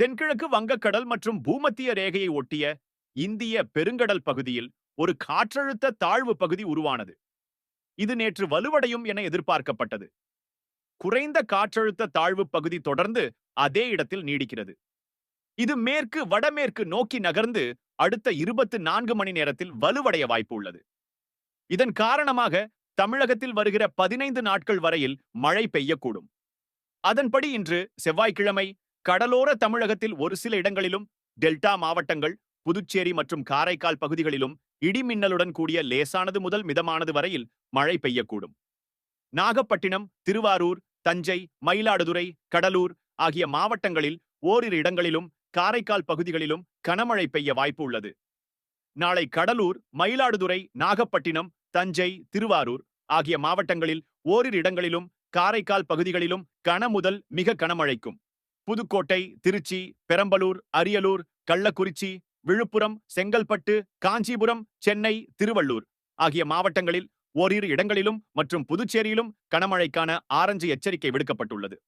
தென்கிழக்கு வங்கக்கடல் மற்றும் பூமத்திய ரேகையை ஒட்டிய இந்திய பெருங்கடல் பகுதியில் ஒரு காற்றழுத்த தாழ்வு பகுதி உருவானது. இது நேற்று வலுவடையும் என எதிர்பார்க்கப்பட்டது. குறைந்த காற்றழுத்த தாழ்வு பகுதி தொடர்ந்து அதே இடத்தில் நீடிக்கிறது. இது மேற்கு வடமேற்கு நோக்கி நகர்ந்து அடுத்த இருபத்து நான்கு மணி நேரத்தில் வலுவடைய வாய்ப்பு உள்ளது. இதன் காரணமாக தமிழகத்தில் வருகிற பதினைந்து நாட்கள் வரையில் மழை பெய்யக்கூடும். அதன்படி இன்று செவ்வாய்க்கிழமை கடலோர தமிழகத்தில் ஒரு சில இடங்களிலும் டெல்டா மாவட்டங்கள் புதுச்சேரி மற்றும் காரைக்கால் பகுதிகளிலும் இடிமின்னலுடன் கூடிய லேசானது முதல் மிதமானது வரையில் மழை பெய்யக்கூடும். நாகப்பட்டினம் திருவாரூர் தஞ்சை மயிலாடுதுறை கடலூர் ஆகிய மாவட்டங்களில் ஓரிரு இடங்களிலும் காரைக்கால் பகுதிகளிலும் கனமழை பெய்ய வாய்ப்பு உள்ளது. நாளை கடலூர் மயிலாடுதுறை நாகப்பட்டினம் தஞ்சை திருவாரூர் ஆகிய மாவட்டங்களில் ஓரிரு இடங்களிலும் காரைக்கால் பகுதிகளிலும் கன முதல் மிக கனமழைக்கும். புதுக்கோட்டை திருச்சி பெரம்பலூர் அரியலூர் கள்ளக்குறிச்சி விழுப்புரம் செங்கல்பட்டு காஞ்சிபுரம் சென்னை திருவள்ளூர் ஆகிய மாவட்டங்களில் ஓரிரு இடங்களிலும் மற்றும் புதுச்சேரியிலும் கனமழைக்கான ஆரஞ்சு எச்சரிக்கை விடுக்கப்பட்டுள்ளது.